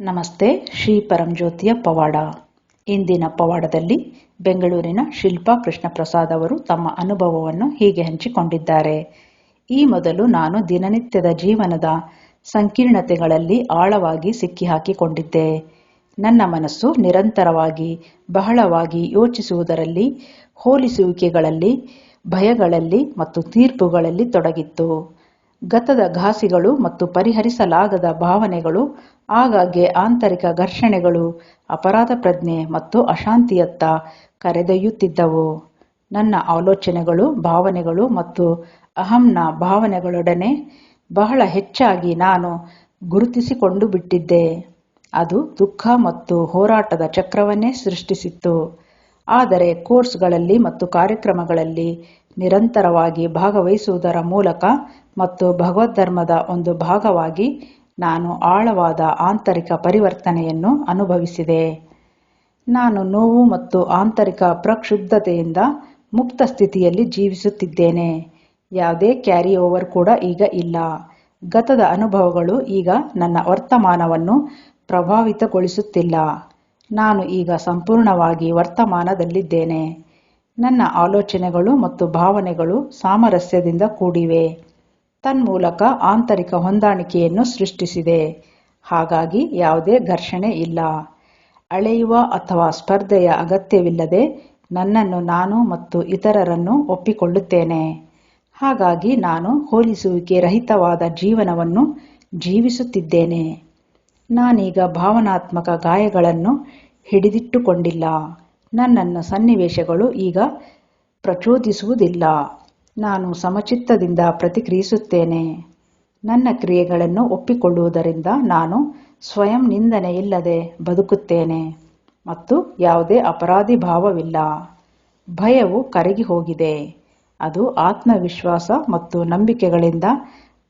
ನಮಸ್ತೆ, ಶ್ರೀ ಪರಂಜ್ಯೋತಿಯ ಪವಾಡ. ಇಂದಿನ ಪವಾಡದಲ್ಲಿ ಬೆಂಗಳೂರಿನ ಶಿಲ್ಪಾ ಕೃಷ್ಣಪ್ರಸಾದ್ ಅವರು ತಮ್ಮ ಅನುಭವವನ್ನು ಹೀಗೆ ಹಂಚಿಕೊಂಡಿದ್ದಾರೆ. ಈ ಮೊದಲು ನಾನು ದಿನನಿತ್ಯದ ಜೀವನದ ಸಂಕೀರ್ಣತೆಗಳಲ್ಲಿ ಆಳವಾಗಿ ಸಿಕ್ಕಿಹಾಕಿಕೊಂಡಿದ್ದೆ. ನನ್ನ ಮನಸ್ಸು ನಿರಂತರವಾಗಿ, ಬಹಳವಾಗಿ ಯೋಚಿಸುವುದರಲ್ಲಿ, ಹೋಲಿಸುವಿಕೆಗಳಲ್ಲಿ, ಭಯಗಳಲ್ಲಿ ಮತ್ತು ತೀರ್ಪುಗಳಲ್ಲಿ ತೊಡಗಿತ್ತು. ಗತದ ಘಾಸಿಗಳು ಮತ್ತು ಪರಿಹರಿಸಲಾಗದ ಭಾವನೆಗಳು, ಆಗಾಗ್ಗೆ ಆಂತರಿಕ ಘರ್ಷಣೆಗಳು, ಅಪರಾಧ ಪ್ರಜ್ಞೆ ಮತ್ತು ಅಶಾಂತಿಯತ್ತ ಕರೆದೊಯ್ಯುತ್ತಿದ್ದವು. ನನ್ನ ಆಲೋಚನೆಗಳು, ಭಾವನೆಗಳು ಮತ್ತು ಅಹಂನ ಭಾವನೆಗಳೊಡನೆ ಬಹಳ ಹೆಚ್ಚಾಗಿ ನಾನು ಗುರುತಿಸಿಕೊಂಡು ಬಿಟ್ಟಿದ್ದೆ. ಅದು ದುಃಖ ಮತ್ತು ಹೋರಾಟದ ಚಕ್ರವನ್ನೇ ಸೃಷ್ಟಿಸಿತ್ತು. ಆದರೆ ಕೋರ್ಸ್ಗಳಲ್ಲಿ ಮತ್ತು ಕಾರ್ಯಕ್ರಮಗಳಲ್ಲಿ ನಿರಂತರವಾಗಿ ಭಾಗವಹಿಸುವುದರ ಮೂಲಕ ಮತ್ತು ಭಗವದ್ಧರ್ಮದ ಒಂದು ಭಾಗವಾಗಿ ನಾನು ಆಳವಾದ ಆಂತರಿಕ ಪರಿವರ್ತನೆಯನ್ನು ಅನುಭವಿಸಿದೆ. ನಾನು ನೋವು ಮತ್ತು ಆಂತರಿಕ ಪ್ರಕ್ಷುಬ್ಧತೆಯಿಂದ ಮುಕ್ತ ಸ್ಥಿತಿಯಲ್ಲಿ ಜೀವಿಸುತ್ತಿದ್ದೇನೆ. ಯಾವುದೇ ಕ್ಯಾರಿ ಓವರ್ ಕೂಡ ಈಗ ಇಲ್ಲ. ಗತದ ಅನುಭವಗಳು ಈಗ ನನ್ನ ವರ್ತಮಾನವನ್ನು ಪ್ರಭಾವಿತಗೊಳಿಸುತ್ತಿಲ್ಲ. ನಾನು ಈಗ ಸಂಪೂರ್ಣವಾಗಿ ವರ್ತಮಾನದಲ್ಲಿದ್ದೇನೆ. ನನ್ನ ಆಲೋಚನೆಗಳು ಮತ್ತು ಭಾವನೆಗಳು ಸಾಮರಸ್ಯದಿಂದ ಕೂಡಿವೆ. ತನ್ಮೂಲಕ ಆಂತರಿಕ ಹೊಂದಾಣಿಕೆಯನ್ನು ಸೃಷ್ಟಿಸಿದೆ. ಹಾಗಾಗಿ ಯಾವುದೇ ಘರ್ಷಣೆ ಇಲ್ಲ. ಅಳೆಯುವ ಅಥವಾ ಸ್ಪರ್ಧೆಯ ಅಗತ್ಯವಿಲ್ಲದೆ ನನ್ನನ್ನು ನಾನು ಮತ್ತು ಇತರರನ್ನು ಒಪ್ಪಿಕೊಳ್ಳುತ್ತೇನೆ. ಹಾಗಾಗಿ ನಾನು ಹೋಲಿಸುವಿಕೆ ರಹಿತವಾದ ಜೀವನವನ್ನು ಜೀವಿಸುತ್ತಿದ್ದೇನೆ. ನಾನೀಗ ಭಾವನಾತ್ಮಕ ಗಾಯಗಳನ್ನು ಹಿಡಿದಿಟ್ಟುಕೊಂಡಿಲ್ಲ. ನನ್ನನ್ನು ಸನ್ನಿವೇಶಗಳು ಈಗ ಪ್ರಚೋದಿಸುವುದಿಲ್ಲ. ನಾನು ಸಮಚಿತ್ತದಿಂದ ಪ್ರತಿಕ್ರಿಯಿಸುತ್ತೇನೆ. ನನ್ನ ಕ್ರಿಯೆಗಳನ್ನು ಒಪ್ಪಿಕೊಳ್ಳುವುದರಿಂದ ನಾನು ಸ್ವಯಂ ನಿಂದನೆ ಇಲ್ಲದೆ ಬದುಕುತ್ತೇನೆ ಮತ್ತು ಯಾವುದೇ ಅಪರಾಧಿ ಭಾವವಿಲ್ಲ. ಭಯವು ಕರಗಿ ಹೋಗಿದೆ. ಅದು ಆತ್ಮವಿಶ್ವಾಸ ಮತ್ತು ನಂಬಿಕೆಗಳಿಂದ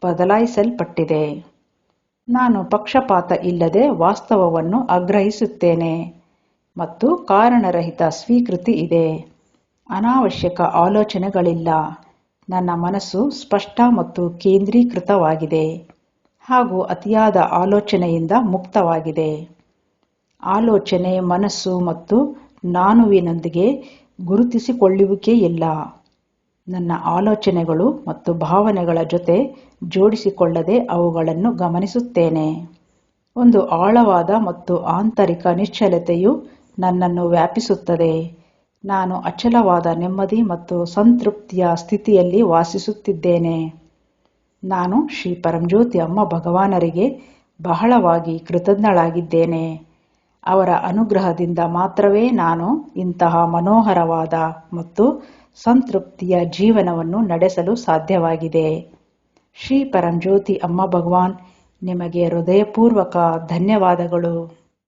ಬದಲಾಯಿಸಲ್ಪಟ್ಟಿದೆ. ನಾನು ಪಕ್ಷಪಾತ ಇಲ್ಲದೆ ವಾಸ್ತವವನ್ನು ಆಗ್ರಹಿಸುತ್ತೇನೆ. ಮತ್ತು ಕಾರಣರಹಿತ ಸ್ವೀಕೃತಿ ಇದೆ. ಅನಾವಶ್ಯಕ ಆಲೋಚನೆಗಳಿಲ್ಲ. ನನ್ನ ಮನಸ್ಸು ಸ್ಪಷ್ಟ ಮತ್ತು ಕೇಂದ್ರೀಕೃತವಾಗಿದೆ. ಹಾಗೂ ಅತಿಯಾದ ಆಲೋಚನೆಯಿಂದ ಮುಕ್ತವಾಗಿದೆ. ಆಲೋಚನೆ, ಮನಸ್ಸು ಮತ್ತು ನಾನುವಿನೊಂದಿಗೆ ಗುರುತಿಸಿಕೊಳ್ಳುವಿಕೆಯಿಲ್ಲ ನನ್ನ ಆಲೋಚನೆಗಳು ಮತ್ತು ಭಾವನೆಗಳ ಜೊತೆ ಜೋಡಿಸಿಕೊಳ್ಳದೆ ಅವುಗಳನ್ನು ಗಮನಿಸುತ್ತೇನೆ. ಒಂದು ಆಳವಾದ ಮತ್ತು ಆಂತರಿಕ ನಿಶ್ಚಲತೆಯು ನನ್ನನ್ನು ವ್ಯಾಪಿಸುತ್ತದೆ. ನಾನು ಅಚಲವಾದ, ನೆಮ್ಮದಿ ಮತ್ತು ಸಂತೃಪ್ತಿಯ ಸ್ಥಿತಿಯಲ್ಲಿ ವಾಸಿಸುತ್ತಿದ್ದೇನೆ. ನಾನು ಶ್ರೀ ಪರಂಜ್ಯೋತಿ ಅಮ್ಮ ಭಗವಾನರಿಗೆ ಬಹಳವಾಗಿ ಕೃತಜ್ಞಳಾಗಿದ್ದೇನೆ. ಅವರ ಅನುಗ್ರಹದಿಂದ ಮಾತ್ರವೇ ನಾನು ಇಂತಹ ಮನೋಹರವಾದ ಮತ್ತು ಸಂತೃಪ್ತಿಯ ಜೀವನವನ್ನು ನಡೆಸಲು ಸಾಧ್ಯವಾಗಿದೆ. ಶ್ರೀ ಪರಂಜ್ಯೋತಿ ಅಮ್ಮ ಭಗವಾನ್, ನಿಮಗೆ ಹೃದಯಪೂರ್ವಕ ಧನ್ಯವಾದಗಳು.